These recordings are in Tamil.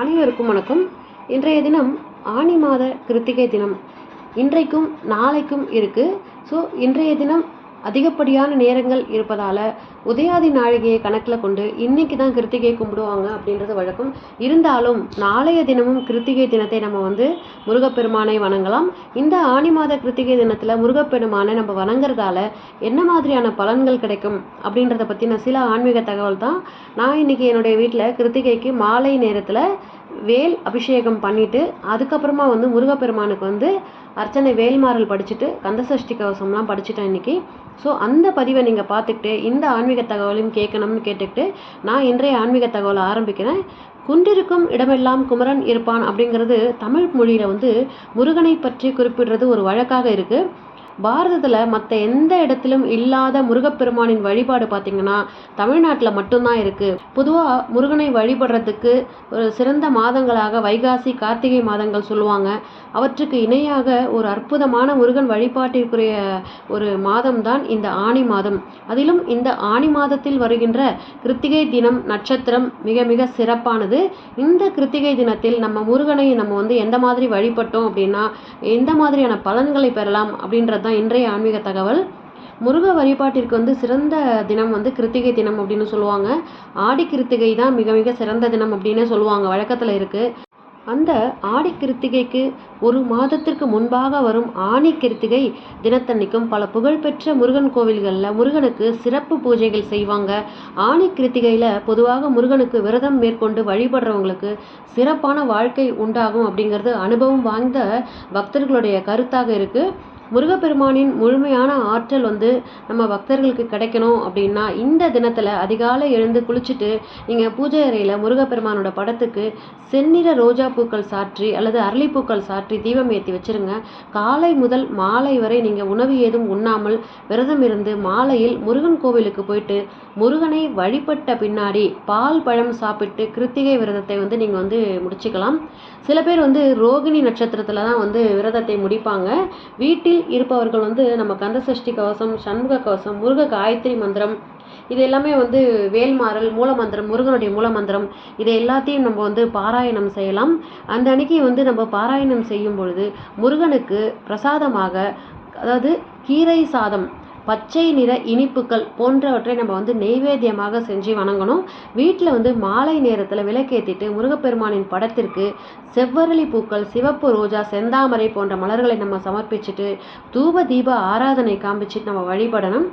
அனைவருக்கும் வணக்கம். இன்றைய தினம் ஆனி மாத கிருத்திகை தினம். இன்றைக்கும் நாளைக்கும் இருக்குது ஸோ இன்றைய தினம் அதிகப்படியான நேரங்கள் இருப்பதால் உதயாதி நாழிகையை கணக்கில் கொண்டு இன்னைக்கு தான் கிருத்திகை கும்பிடுவாங்க அப்படின்றது வழக்கம். இருந்தாலும் நாளைய தினமும் கிருத்திகை தினத்தை நம்ம வந்து முருகப்பெருமானை வணங்கலாம். இந்த ஆனி மாத கிருத்திகை தினத்தில் முருகப்பெருமானை நம்ம வணங்குறதால என்ன மாதிரியான பலன்கள் கிடைக்கும் அப்படின்றத பற்றின சில ஆன்மீக தகவல் தான் நான் இன்னைக்கு என்னுடைய வீட்டில் கிருத்திகைக்கு மாலை நேரத்தில் வேல் அபிஷேகம் பண்ணிட்டு அதுக்கப்புறமா வந்து முருகப்பெருமானுக்கு வந்து அர்ச்சனை வேல்மாறல் படிச்சுட்டு கந்தசஷ்டி கவசம்லாம் படிச்சுட்டேன் இன்னைக்கு. ஸோ அந்த பதிவை நீங்கள் பார்த்துக்கிட்டு இந்த ஆன்மீக தகவலையும் கேட்கணும்னு கேட்டுக்கிட்டு நான் இன்றைய ஆன்மீக தகவலை ஆரம்பிக்கிறேன். குன்றிருக்கும் இடமெல்லாம் குமரன் இருப்பான் அப்படிங்கிறது தமிழ் மொழியில் வந்து முருகனை பற்றி குறிப்பிடுறது ஒரு வழக்காக இருக்குது பாரதத்தில் மற்ற எந்த இடத்திலும் இல்லாத முருகப்பெருமானின் வழிபாடு பார்த்திங்கன்னா தமிழ்நாட்டில் மட்டும்தான் இருக்குது பொதுவாக முருகனை வழிபடுறதுக்கு ஒரு சிறந்த மாதங்களாக வைகாசி கார்த்திகை மாதங்கள் சொல்லுவாங்க. அவற்றுக்கு இணையாக ஒரு அற்புதமான முருகன் வழிபாட்டிற்குரிய ஒரு மாதம்தான் இந்த ஆணி மாதம். அதிலும் இந்த ஆணி மாதத்தில் வருகின்ற கிருத்திகை தினம் நட்சத்திரம் மிக மிக சிறப்பானது. இந்த கிருத்திகை தினத்தில் நம்ம முருகனை நம்ம வந்து எந்த மாதிரி வழிபட்டோம் அப்படின்னா எந்த மாதிரியான பலன்களை பெறலாம் அப்படின்றது தான் இன்றைய ஆன்மீக தகவல். முருக வழிபாட்டிற்கு வந்து சிறந்த தினம் வந்து கிருத்திகை தினம் அப்படின்னு சொல்லுவாங்க. ஆடி கிருத்திகை தான் மிக மிக சிறந்த தினம் அப்படின்னு சொல்லுவாங்க. வழக்கத்தில் இருக்குது அந்த ஆடி கிருத்திகைக்கு ஒரு மாதத்திற்கு முன்பாக வரும் ஆணி கிருத்திகை தினத்தன்னைக்கும் பல புகழ்பெற்ற முருகன் கோவில்களில் முருகனுக்கு சிறப்பு பூஜைகள் செய்வாங்க. ஆணி கிருத்திகையில் பொதுவாக முருகனுக்கு விரதம் மேற்கொண்டு வழிபடுறவங்களுக்கு சிறப்பான வாழ்க்கை உண்டாகும் அப்படிங்கிறது அனுபவம் வாய்ந்த பக்தர்களுடைய கருத்தாக இருக்குது முருகப்பெருமானின் முழுமையான ஆற்றல் வந்து நம்ம பக்தர்களுக்கு கிடைக்கணும் அப்படின்னா இந்த தினத்தில் அதிகாலை எழுந்து குளிச்சுட்டு நீங்கள் பூஜை அறையில் முருகப்பெருமானோட படத்துக்கு செந்நிற ரோஜா பூக்கள் சாற்றி அல்லது அரளிப்பூக்கள் சாற்றி தீபம் ஏற்றி வச்சிருங்க. காலை முதல் மாலை வரை நீங்கள் உணவு ஏதும் உண்ணாமல் விரதம் இருந்து மாலையில் முருகன் கோவிலுக்கு போயிட்டு முருகனை வழிபட்ட பின்னாடி பால் பழம் சாப்பிட்டு கிருத்திகை விரதத்தை வந்து நீங்கள் வந்து முடிச்சுக்கலாம். சில பேர் வந்து ரோகிணி நட்சத்திரத்தில் தான் வந்து விரதத்தை முடிப்பாங்க. வீட்டில் இருப்பவர்கள் வந்து நம்ம கந்தசஷ்டி கவசம் சண்முக கவசம் முருக காயத்ரி மந்திரம் இது எல்லாமே வந்து வேல்மாறல் மூலமந்திரம் முருகனுடைய மூலமந்திரம் இதை எல்லாத்தையும் நம்ம வந்து பாராயணம் செய்யலாம். அந்த அன்னைக்கு வந்து நம்ம பாராயணம் செய்யும் பொழுது முருகனுக்கு பிரசாதமாக அதாவது கீரை சாதம் பச்சை நிற இனிப்புகள் போன்றவற்றை நம்ம வந்து நெய்வேத்தியமாக செஞ்சு வணங்கணும். வீட்டில் வந்து மாலை நேரத்தில் விளக்கேற்றிட்டு முருகப்பெருமானின் படத்திற்கு செவ்வரளி பூக்கள் சிவப்பு ரோஜா செந்தாமரை போன்ற மலர்களை நம்ம சமர்ப்பிச்சுட்டு தூப தீப ஆராதனை காமிச்சிட்டு நம்ம வழிபடணும்.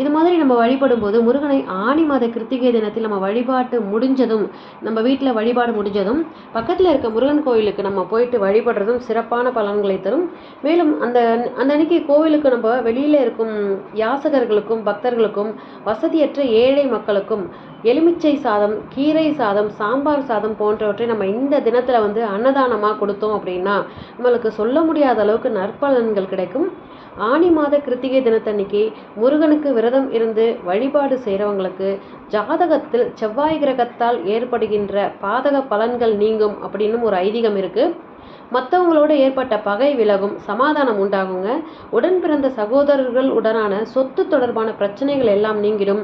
இது மாதிரி நம்ம வழிபடும் போது முருகனை ஆணி மாத கிருத்திகை தினத்தில் நம்ம வழிபாட்டு முடிஞ்சதும் நம்ம வீட்டில் வழிபாடு முடிஞ்சதும் பக்கத்தில் இருக்க முருகன் கோயிலுக்கு நம்ம போயிட்டு வழிபடுறதும் சிறப்பான பலன்களை தரும். மேலும் அந்த அந்த அன்னைக்கு கோவிலுக்கு நம்ம வெளியில் இருக்கும் யாசகர்களுக்கும் பக்தர்களுக்கும் வசதியற்ற ஏழை மக்களுக்கும் எலுமிச்சை சாதம் கீரை சாதம் சாம்பார் சாதம் போன்றவற்றை நம்ம இந்த தினத்தில் வந்து அன்னதானமாக கொடுத்தோம் அப்படின்னா நம்மளுக்கு சொல்ல முடியாத அளவுக்கு நற்பலன்கள் கிடைக்கும். ஆனி மாத கிருத்திகை தினத்தன்னைக்கு முருகனுக்கு விரதம் இருந்து வழிபாடு செய்கிறவங்களுக்கு ஜாதகத்தில் செவ்வாய் கிரகத்தால் ஏற்படுகின்ற பாதக பலன்கள் நீங்கும் அப்படின்னு ஒரு ஐதீகம் இருக்குது மற்றவங்களோட ஏற்பட்ட பகை விலகும் சமாதானம் உண்டாகுங்க. உடன் பிறந்த சகோதரர்கள் உடனான சொத்து தொடர்பான பிரச்சனைகள் எல்லாம் நீங்கிடும்.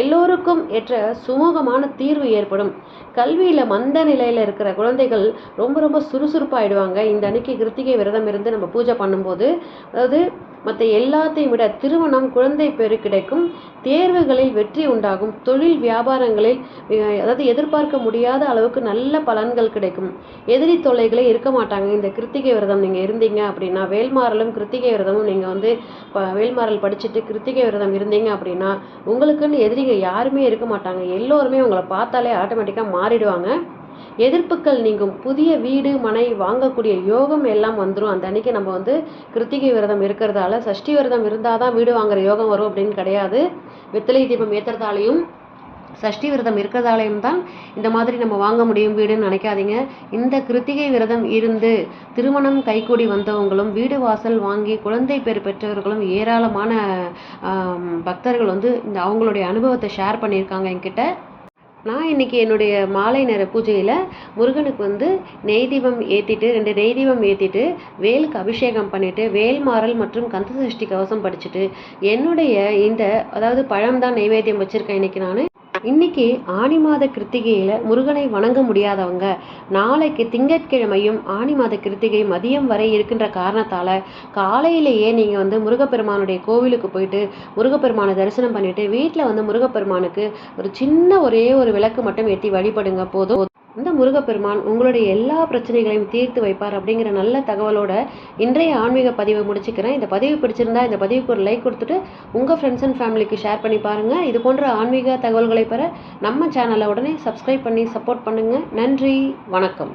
எல்லோருக்கும் ஏற்ற சுமூகமான தீர்வு ஏற்படும். கல்வியில் மந்த நிலையில் இருக்கிற குழந்தைகள் ரொம்ப ரொம்ப சுறுசுறுப்பாயிடுவாங்க. இந்த அன்னைக்கு கிருத்திகை விரதம் இருந்து நம்ம பூஜை பண்ணும்போது அதாவது மற்ற எல்லாத்தையும் விட திருமணம் குழந்தை பேரு கிடைக்கும். தேர்வுகளில் வெற்றி உண்டாகும். தொழில் வியாபாரங்களில் அதாவது எதிர்பார்க்க முடியாத அளவுக்கு நல்ல பலன்கள் கிடைக்கும். எதிரி தொல்லைகளே இருக்க மாட்டாங்க. இந்த கிருத்திகை விரதம் நீங்கள் இருந்தீங்க அப்படின்னா வேல்மாறலும் கிருத்திகை விரதமும் நீங்கள் வந்து வேல்மாறல் படிச்சுட்டு கிருத்திகை விரதம் இருந்தீங்க அப்படின்னா உங்களுக்குன்னு எதிரிகள் யாருமே இருக்க மாட்டாங்க. எல்லோருமே உங்களை பார்த்தாலே ஆட்டோமேட்டிக்காக மாறிடுவாங்க. எதிர்ப்புகள் நீங்கும். புதிய வீடு மனை வாங்கக்கூடிய யோகம் எல்லாம் வந்துடும் அந்த அன்னைக்கு நம்ம வந்து கிருத்திகை விரதம் இருக்கிறதால சஷ்டி விரதம் இருந்தால் தான் வீடு வாங்குற யோகம் வரும் அப்படின்னு கிடையாது. வெத்தலை தீபம் ஏற்றுறதாலையும் சஷ்டி விரதம் இருக்கிறதாலையும் தான் இந்த மாதிரி நம்ம வாங்க முடியும் வீடுன்னு நினைக்காதீங்க. இந்த கிருத்திகை விரதம் இருந்து திருமணம் கைகூடி வந்தவங்களும் வீடு வாசல் வாங்கி குழந்தை பேர் பெற்றவர்களும் ஏராளமான பக்தர்கள் வந்து இந்த அவங்களுடைய அனுபவத்தை ஷேர் பண்ணியிருக்காங்க என்கிட்ட. நான் இன்றைக்கி என்னுடைய மாலை நேர பூஜையில் முருகனுக்கு வந்து நெய் தீபம் ஏற்றிட்டு ரெண்டு நெய் தீபம் ஏற்றிட்டு வேலுக்கு அபிஷேகம் பண்ணிவிட்டு வேல்மாறல் மற்றும் கந்த சஷ்டி கவசம் படிச்சுட்டு என்னுடைய இந்த அதாவது பழம் தான் நெய்வேத்தியம் வச்சுருக்கேன் இன்றைக்கி நான். இன்னைக்கு ஆனி மாத கிருத்திகையில முருகனை வணங்க முடியாதவங்க நாளைக்கு திங்கட்கிழமையும் ஆனி மாத கிருத்திகை மதியம் வரை இருக்கின்ற காரணத்தால காலையிலேயே நீங்க வந்து முருகப்பெருமானுடைய கோவிலுக்கு போயிட்டு முருகப்பெருமானை தரிசனம் பண்ணிட்டு வீட்டில் வந்து முருகப்பெருமானுக்கு ஒரு சின்ன ஒரே ஒரு விளக்கு மட்டும் ஏற்றி வழிபடுங்க போதும். இந்த முருகப்பெருமான் உங்களுடைய எல்லா பிரச்சனைகளையும் தீர்த்து வைப்பார் அப்படிங்கிற நல்ல தகவலோட இன்றைய ஆன்மீக பதிவை முடிச்சுக்கிறேன். இந்த பதிவு பிடிச்சிருந்தா இந்த பதிவுக்கு ஒரு லைக் கொடுத்துட்டு உங்கள் ஃப்ரெண்ட்ஸ் அண்ட் ஃபேமிலிக்கு ஷேர் பண்ணி பாருங்கள் இது போன்ற ஆன்மீக தகவல்களை பெற நம்ம சேனலை உடனே சப்ஸ்கிரைப் பண்ணி சப்போர்ட் பண்ணுங்கள் நன்றி வணக்கம்.